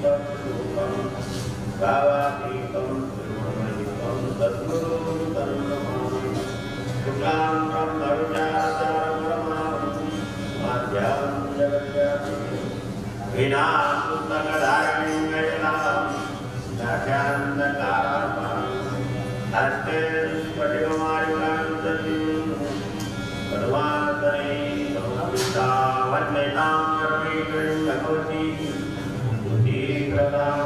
దీపం రూపం భావాతీతం తిరుమలయుతం తద్గురు తరుణమానం శుక్లాంతం వరుణాధారమానం మాధ్యాం Krishna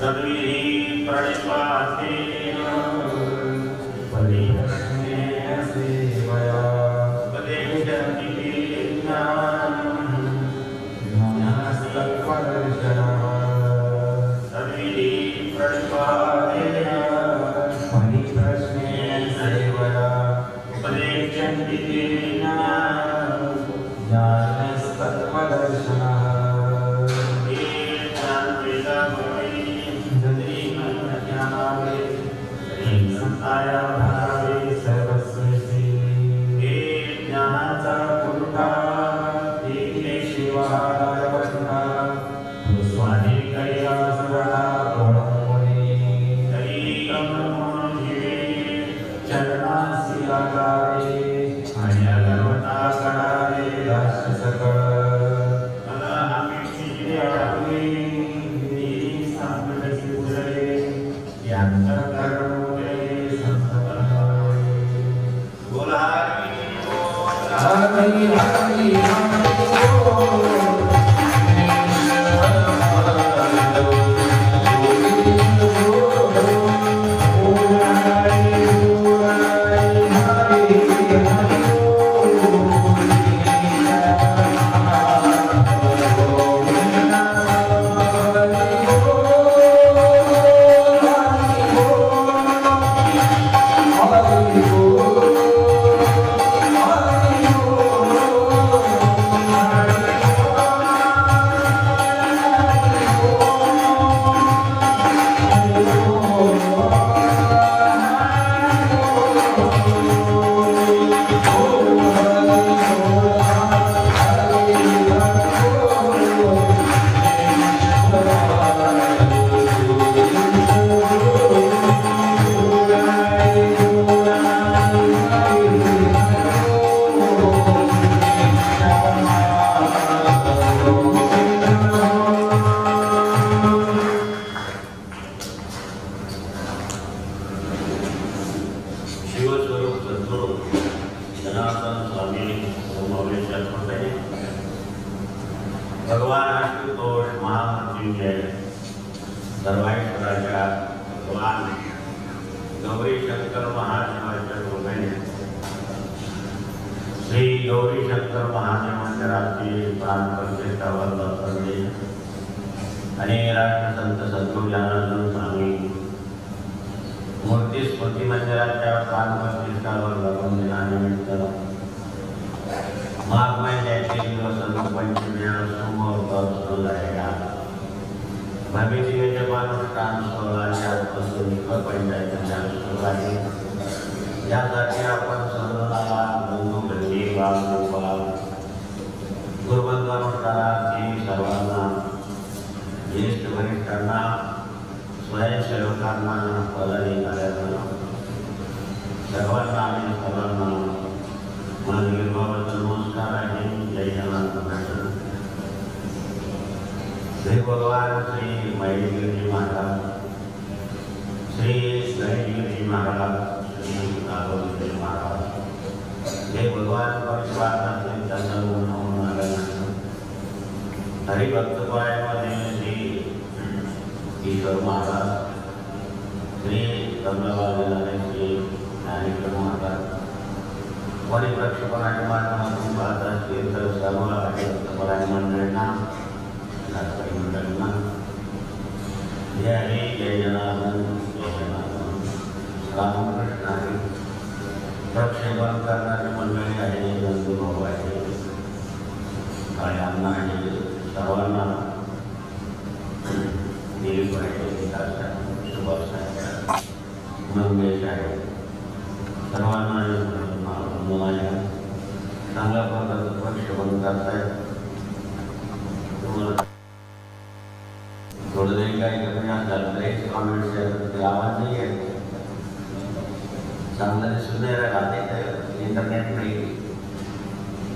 तद्विधि प्रणिपातेन स्थान प्राण प्रतिष्ठा वर्धन आणि राष्ट्रसंत सद्गुरू ज्ञानानंद स्वामी. मूर्ती स्मृती मंदिराच्या स्थान प्रतिष्ठावर लागून दिनानिमित्त माघ महिन्यातील वसंत पंचमी सोमवार सुरू झालेला. भविष्य यजमान स्थान आजपासून इतर पंचायतीच्या सुरू आहे. यासाठी आपण सर्वांना बंधू भजी बाळगोपा स्वयंसेवकांना पदाधिकाऱ्यांना सर्वांना आणि सर्वांना माझे गिरबाबाचा नमस्कार आहे जय जनार्दन महाराज. श्री भगवान श्री महेशगिरी महाराज श्री गणेशगिरी महाराज श्री नागोगिरी महाराज हे भगवान परशुरामाचे त्यांना होऊन आल्यानंतर हरिभक्तपायामध्ये श्री ईश्वर महाराज श्री कमलाबाई श्री ज्ञानेश्वर महाराज प्रक्षेपणाच्या माध्यमातून पाहत असतील तर सर्व मंडळींना मंडळींना जय जनार्दन जय जनार्दन रामकृष्ण प्रक्षेपण करणारी मंडळी आहे बंधू आहे सर्वांना दिलीप आहे विकास आहे सुभाष आहे मंगेश आहे सर्वांना मुलांना चांगल्या प्रकारचं करतायत थोडं जरी काही कमी असलं तरी आवाज नाही आहे चांगलं दिसून राहते इंटरनेट नाही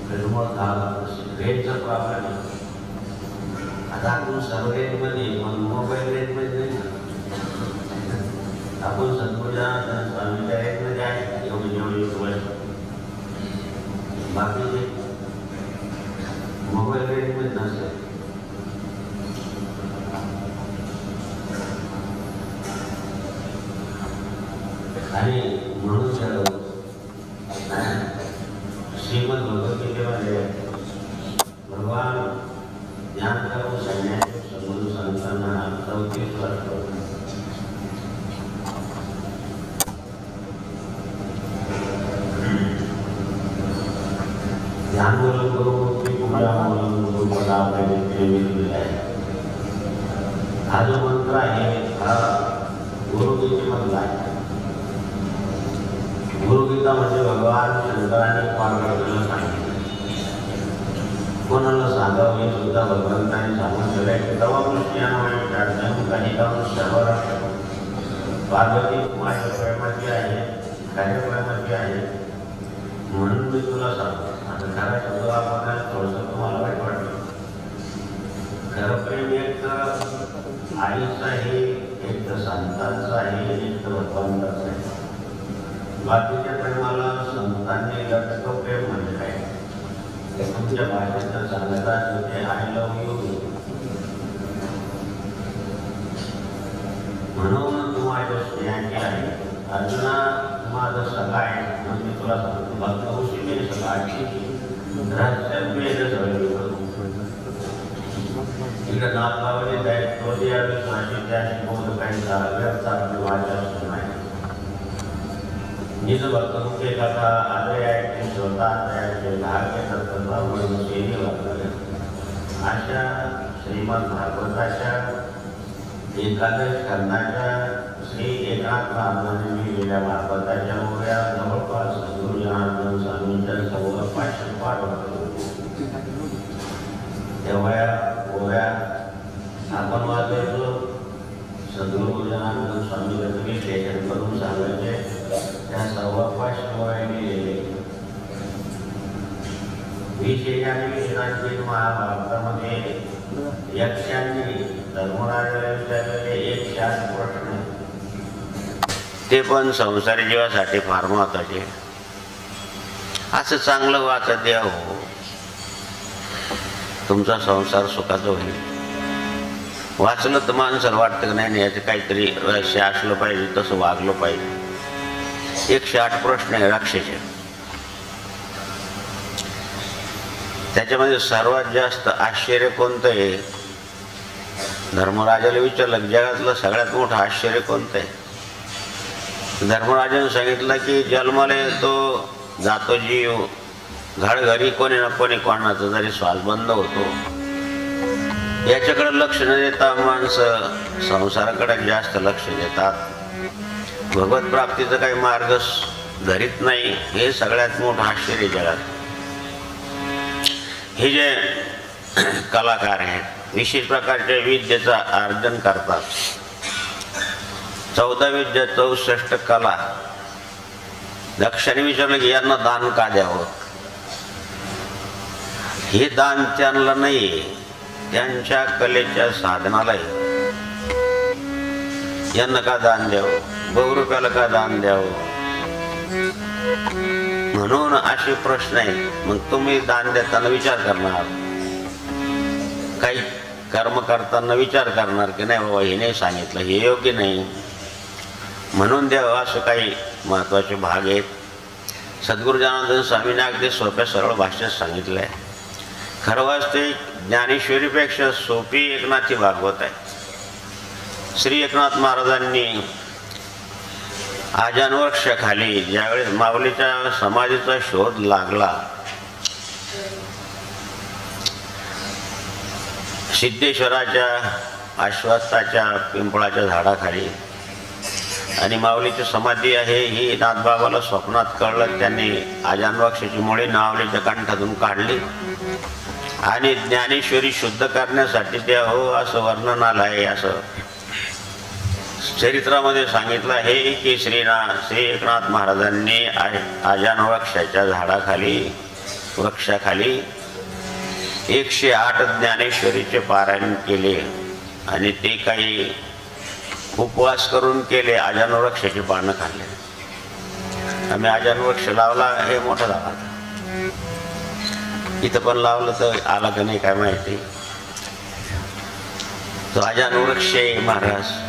त्याच्यामुळं झालं रेटचा प्रॉब्लेम आता आपण सर्व रेटमध्ये मग मोबाईल रेटमध्ये नाही आपण सद्गुजा स्वामीच्या रेटमध्ये आहे एवढी जेवढी सोय बाकीचे मोबाईल रेटमध्ये नसेल आणि म्हणून ठरवलं श्रीमद भगवद्गीतेमध्ये भगवान ज्ञान करून सैन्याचे समोर संतांना चौतीस वर्ष ध्यान बोलन गुरु की पूजा बोलन गुरु पदा दिलेला आहे हा जो मंत्र आहे हा गुरुगीते मंत्र आहे गुरुगीता म्हणजे भगवान शंकराने पार्वतीला सांगितलं कोणाला सांगावं हे सुद्धा भगवंताने सांगून दिलंय तेव्हा कृष्ण काही काम सर्व पार्वती माझ्या प्रेमाची आहे कार्यक्रमाची आहे म्हणून मी तुला सांगतो. आता खरा शब्द वापरण्यास थोडंसं तुम्हाला वाईट वाटतं खरं प्रेम एक तर आईचं आहे एक तर संतांचं आहे एक तर भगवंताचं आहे. बाकीच्या प्रेमाला संतांनी लक्ष प्रेम म्हणजे काय? तुमच्या भाषेत जर सांगत असेल आय लव्ह यू. म्हणून तू माझ्या स्नेहाची आहे अर्जुना माझा सगळा आहे. म्हणून मी तुला सांगतो भक्त उशी मी सगळा रहस्य वेद सगळे इकडे नाथबाबाने जे त्या शिकवलं काही व्यक्त आपली वाचा असतो नाही निज वर्तणूक मुखे कथा आदय आहे ते स्वतः तयार धागे तत्त्वावरून सेवी वापरले अशा श्रीमद भागवताच्या एकादश खंडाच्या श्री एकनाथ महाराजांनी लिहिलेल्या भागवताच्या महाभारतामध्ये यक्षांनी धर्मराजाला विचारलेले एक चार प्रश्न. ते पण संसारी जीवासाठी फार महत्त्वाचे. असं चांगलं वाचत द्या हो. तुमचा संसार सुखाचा होईल. वाचलं तर माणसाला वाटतं की नाही नाही याचं काहीतरी रहस्य असलं पाहिजे तसं वागलं पाहिजे. एकशे आठ प्रश्न आहे राक्षसे त्याच्यामध्ये सर्वात जास्त आश्चर्य कोणतं आहे धर्मराजाला विचारलं जगातलं सगळ्यात मोठं आश्चर्य कोणतं आहे? धर्मराजाने सांगितलं की जन्माला येतो जातो जीव. घडी कोणी ना कोणी कोणाचा जरी श्वास बंद होतो. याच्याकडे लक्ष न देता माणसं संसाराकडे जास्त लक्ष देतात. भगवत प्राप्तीचा काही मार्ग धरीत नाही. हे सगळ्यात मोठं आश्चर्य जगात. हे जे कलाकार आहेत विशेष प्रकारच्या विद्येचा अर्जन करतात. चौदा विद्या चौसष्ट कला. दक्षाने विचारलं की यांना दान का द्यावं? हे दान त्यांना नाही त्यांच्या कलेच्या साधनाला यांना का दान द्यावं? बहुरुप्याला का दान द्यावं? म्हणून असे प्रश्न आहेत. मग तुम्ही दान देताना विचार करणार. काही कर्म करताना विचार करणार की नाही बाबा हे नाही सांगितलं हे योग्य नाही. म्हणून देव हो, असं काही महत्त्वाचे भाग आहेत. सद्गुरू जनार्दन स्वामीने अगदी सोप्या सरळ भाषेत सांगितलं आहे खरं वाजते ज्ञानेश्वरीपेक्षा सोपी एकनाथी भागवत आहे. श्री एकनाथ महाराजांनी आजांवृक्षाखाली ज्यावेळेस माऊलीच्या समाधीचा शोध लागला सिद्धेश्वराच्या आश्वास्ताच्या पिंपळाच्या झाडाखाली. आणि माऊलीची समाधी आहे ही नाथबाबाला स्वप्नात कळलं त्यांनी आजानवाक्षाची मुळे नावलीच्या कंठातून काढली. आणि ज्ञानेश्वरी शुद्ध करण्यासाठी ते हो असं वर्णन आलं आहे असं. चरित्रामध्ये सांगितलं आहे की श्रीनाथ श्री एकनाथ महाराजांनी आजान वृक्षाच्या झाडाखाली वृक्षाखाली एकशे आठ ज्ञानेश्वरीचे पारायण केले आणि ते काही उपवास करून केले आजान वृक्षाची पानं खाल्ले. आम्ही आजान वृक्ष लावला हे मोठा झाला इथं पण लावलं तर आला का नाही काय माहिती. तो आजान वृक्ष आहे महाराज.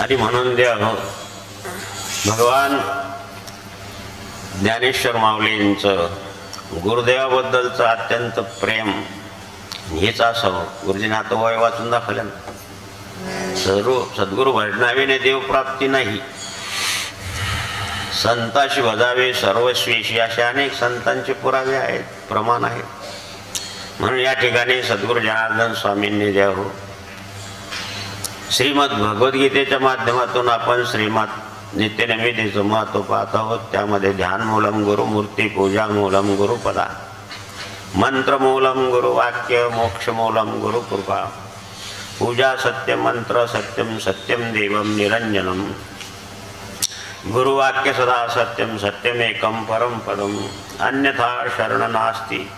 आणि म्हणून द्या हो. भगवान ज्ञानेश्वर माऊलींचं गुरुदेवाबद्दलचं अत्यंत प्रेम. हेच असावं गुरुजीने आता वय वाचून दाखवल्या सर्व सद्गुरू भजनाविने देवप्राप्ती नाही. संताशी भजावे सर्वस्वेशी असे अनेक संतांचे पुरावे आहेत प्रमाण आहेत. म्हणून या ठिकाणी सद्गुरू जनार्दन स्वामींनी द्यावं हो, श्रीमद भगवद्गीतेच्या माध्यमातून आपण श्रीमद नित्यनैवेद्याचं महत्त्व पाहत आहोत त्यामध्ये ध्यान मूलम गुरुमूर्ती पूजा मूलम गुरुपदा मंत्र मूलम गुरुवाक्य मोक्ष मूलम गुरुकृपा पूजा सत्य मंत्र सत्यम सत्यम देवम निरंजनम. गुरुवाक्य सदा सत्यम सत्यमेकम परम पदम. अन्यथा शरण नास्ती.